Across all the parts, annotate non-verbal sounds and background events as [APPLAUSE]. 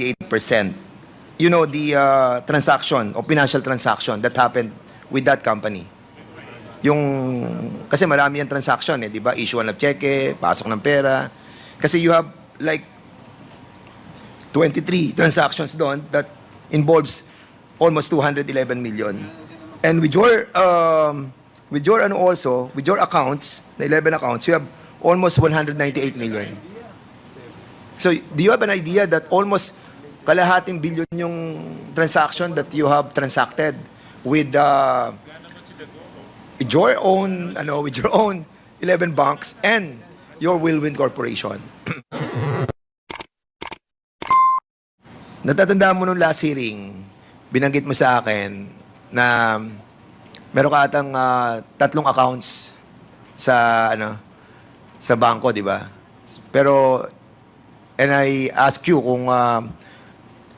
58%. You know, the uh, transaction or financial transaction that happened with that company. Yung, kasi marami yung transaction eh, di ba? Issue ng cheque, pasok ng pera. Kasi you have like 23 transactions doon that involves almost 211 million. And with your, um, with your ano also, with your accounts, the 11 accounts, you have almost 198 million. So, do you have an idea that almost kalahating billion yung transaction that you have transacted with uh, with your own ano with your own 11 banks and your Willwin Corporation. [CLEARS THROAT] Natatandaan mo nung last hearing, binanggit mo sa akin na meron ka atang ah, tatlong accounts sa ano sa bangko, di ba? Pero and I ask you kung ah,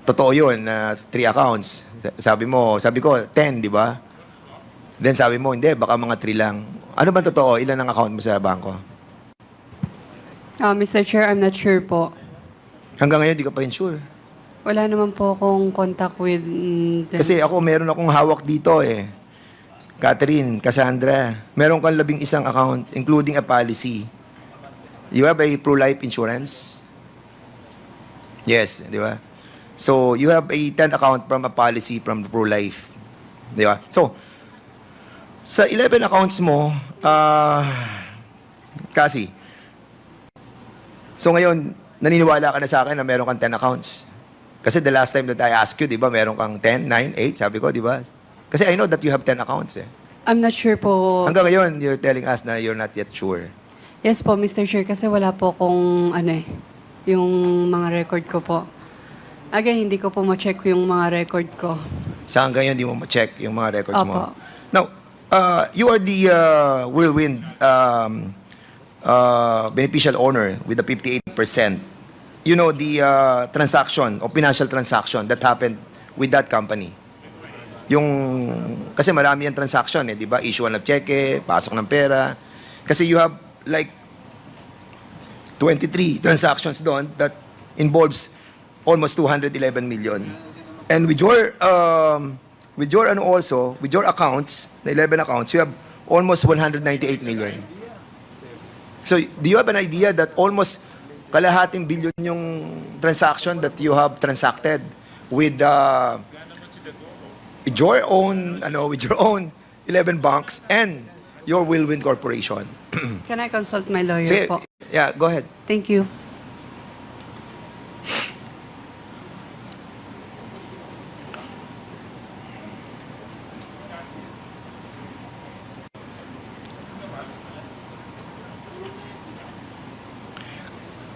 totoo 'yun na three accounts. Sabi mo, sabi ko 10, di ba? Then sabi mo, hindi, baka mga 3 lang. Ano ba totoo? Ilan ang account mo sa bangko? Ah, Mr. Chair, I'm not sure po. Hanggang ngayon, di ka pa rin sure. Wala naman po akong contact with mm, them. Kasi ako, meron akong hawak dito eh. Catherine, Cassandra, meron kang labing isang account, including a policy. You have a pro-life insurance? Yes, di ba? So, you have a 10 account from a policy from pro-life. Di ba? So, sa 11 accounts mo, ah, kasi, so ngayon, naniniwala ka na sa akin na meron kang 10 accounts. Kasi the last time that I asked you, di ba, meron kang 10, 9, 8, sabi ko, di ba? Kasi I know that you have 10 accounts eh. I'm not sure po. Hanggang ngayon, you're telling us na you're not yet sure. Yes po, Mr. Chair, kasi wala po akong ano eh, yung mga record ko po. Again, hindi ko po ma-check yung mga record ko. Sa hanggang ngayon, di mo ma-check yung mga records mo. Opo. Now, uh, you are the uh, Whirlwind um, uh, beneficial owner with the 58%. You know, the uh, transaction or financial transaction that happened with that company. Yung, kasi marami yung transaction eh, di ba? Issue ng cheque, pasok ng pera. Kasi you have like 23 transactions doon that involves almost 211 million. And with your um, with your ano also, with your accounts, the 11 accounts, you have almost 198 million. So, do you have an idea that almost kalahating billion yung transaction that you have transacted with uh, with your own ano with your own 11 banks and your Willwin Corporation. [CLEARS THROAT] Can I consult my lawyer Sige, po? yeah, go ahead. Thank you.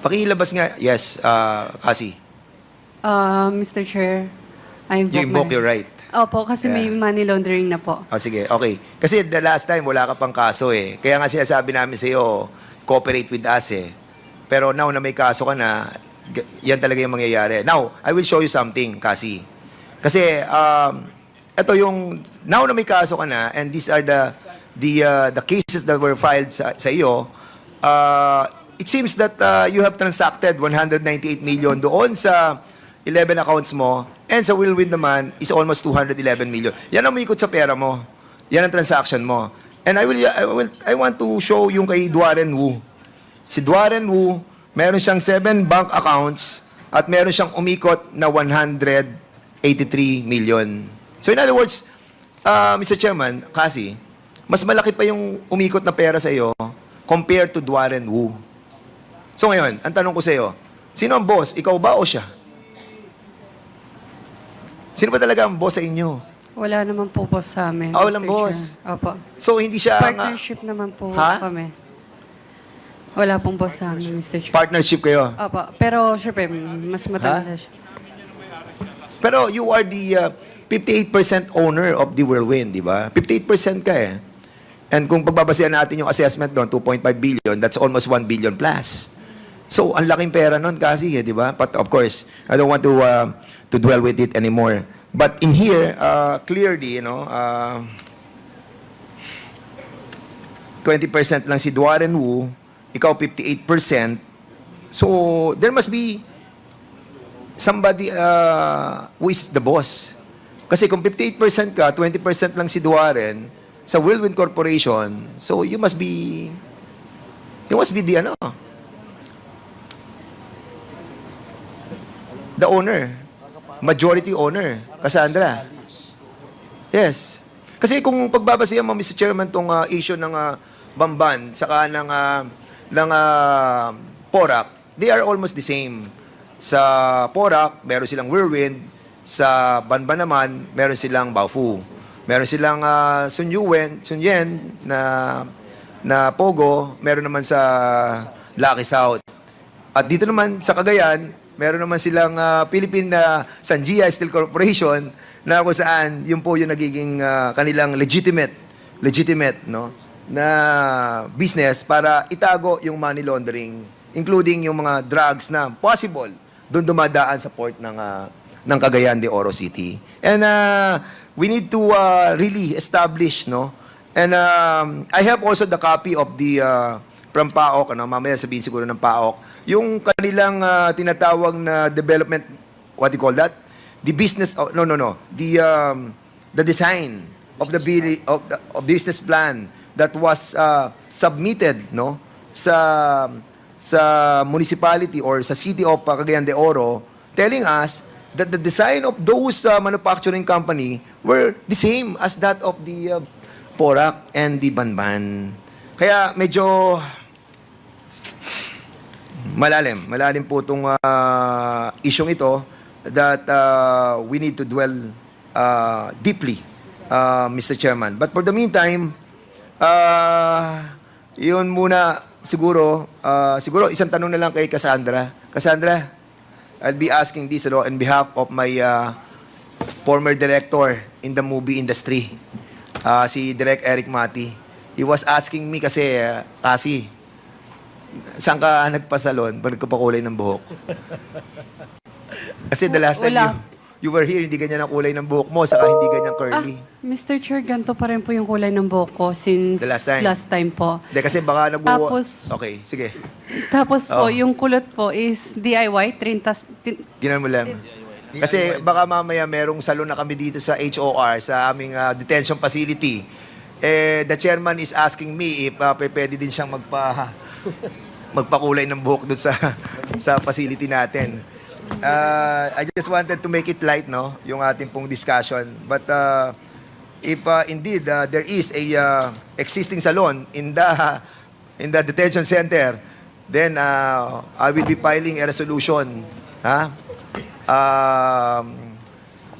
Pakilabas nga. Yes, uh, Kasi. Ah, Mr. Chair, I invoke, You invoke my- your right. Opo, kasi may money laundering na po. Oh, sige, okay. Kasi the last time, wala ka pang kaso eh. Kaya nga sinasabi namin sa iyo, cooperate with us eh. Pero now na may kaso ka na, g- yan talaga yung mangyayari. Now, I will show you something, Kasi. Kasi, um, ito yung, now na may kaso ka na, and these are the, the, uh, the cases that were filed sa, sa iyo, uh, it seems that uh, you have transacted 198 million doon sa 11 accounts mo, and sa Willwin naman is almost 211 million. Yan ang umikot sa pera mo. Yan ang transaction mo. And I will, I will, I want to show yung kay Duaren Wu. Si Duaren Wu, meron siyang 7 bank accounts at meron siyang umikot na 183 million. So in other words, uh, Mr. Chairman, kasi, mas malaki pa yung umikot na pera sa iyo compared to Duaren Wu. So ngayon, ang tanong ko sa iyo, sino ang boss? Ikaw ba o siya? Sino ba talaga ang boss sa inyo? Wala naman po boss sa amin. Ah, walang Mr. boss. Chair. Opo. So hindi siya ang Partnership naman po Ha? kami. Wala pong boss sa amin, Mr. Chair. partnership kayo. Opo. Pero, syempre, mas matanda siya. Pero you are the uh, 58% owner of the Whirlwind, di ba? 58% ka eh. And kung pagbabasehan natin yung assessment doon, 2.5 billion, that's almost 1 billion plus. So, ang laking pera nun kasi, eh, di ba? But of course, I don't want to uh, to dwell with it anymore. But in here, uh, clearly, you know, uh, 20% lang si Duaren Wu, ikaw 58%. So, there must be somebody uh, who is the boss. Kasi kung 58% ka, 20% lang si Duaren sa Whirlwind Corporation, so you must be you must be the ano the owner. Majority owner. Cassandra. Yes. Kasi kung pagbabasihan mo, Mr. Chairman, tong ah, issue ng ah, Bamban, saka ng, ah, ng ah, Porac, they are almost the same. Sa Porac, meron silang Whirlwind. Sa Banban naman, meron silang Baofu. Meron silang uh, Sun Yuen, Sun Yen na, na Pogo. Meron naman sa Lucky South. At dito naman sa Cagayan, meron naman silang ah, Philippine uh, Sanjia Steel Corporation na kung saan yun po yung nagiging ah, kanilang legitimate legitimate no na business para itago yung money laundering including yung mga drugs na possible doon dumadaan sa port ng ah, ng Cagayan de Oro City. And uh, we need to uh, really establish no And um, I have also the copy of the uh, from PAOK, ano, mamaya sabihin siguro ng PAOK, yung kanilang uh, tinatawag na development, what do you call that? The business, oh, no, no, no, the, um, the design of the, of the of business plan that was uh, submitted no sa sa municipality or sa city of uh, Cagayan de Oro telling us that the design of those uh, manufacturing company were the same as that of the uh, Porac and the Banban. Kaya medyo malalim. Malalim po itong uh, isyong ito that uh, we need to dwell uh, deeply, uh, Mr. Chairman. But for the meantime, uh, yun muna siguro, uh, siguro isang tanong na lang kay Cassandra. Cassandra, I'll be asking this on behalf of my uh, former director in the movie industry, uh, si Direk Eric Mati. He was asking me kasi, uh, kasi, saan ka nagpasalon? Ba't nagkapakulay ng buhok? Kasi the last time Wala. you, you were here, hindi ganyan ang kulay ng buhok mo, saka hindi ganyan curly. Ah, Mr. Chair, ganito pa rin po yung kulay ng buhok ko since The last time? time po. Hindi, kasi baka nag Tapos- Okay, sige. Tapos po, Oh. yung kulot po is DIY, trintas, tin, Ginan mo lang. Kasi baka mamaya merong salon na kami dito sa HOR, sa aming ah, detention facility. Eh, the chairman is asking me if uh, pwede din siyang magpa [LAUGHS] magpakulay ng buhok doon sa [LAUGHS] sa facility natin. Uh, I just wanted to make it light, no, yung ating pong discussion. But uh, if uh, indeed uh, there is a uh, existing salon in the [LAUGHS] in the detention center, then uh, I will be filing a resolution, ha? Um,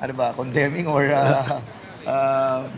ano ba, condemning or uh, [LAUGHS] uh,